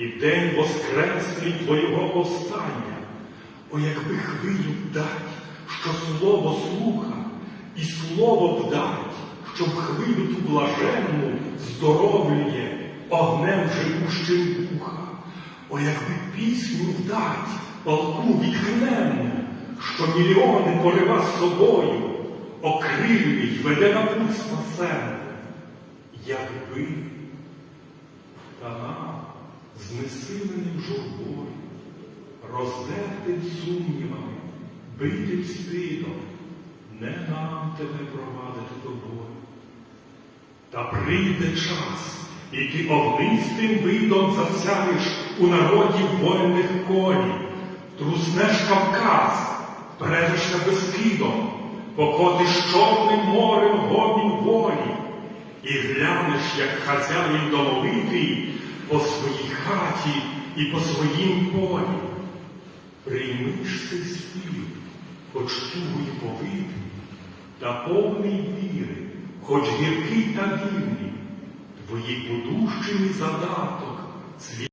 і в день воскреслий Твоєго повстання. О, якби хвилю дать, що слово слуха, і слово вдать, щоб хвилю ту блаженну здоровлює огнем живущим духа. О, якби пісню вдать, полку відхненну, що мільйони порива з собою, окрилює й веде на путь спасенну. Якби знесиленим журбою, роздертим сумнівами, битим стидом, не нам тебе провадити тобою. Та прийде час, і ти огнистим видом засяєш у народі вольних колі, труснеш Кавказ, перейдешся безкидом, покотиш чорним морем гомін волі, і глянеш, як хазяїн домовитий хаті і по своїм полі. Приймиш цей спів, хоч тугою повитий, та повний віри, хоч гіркий та вільний, твої подущений задаток,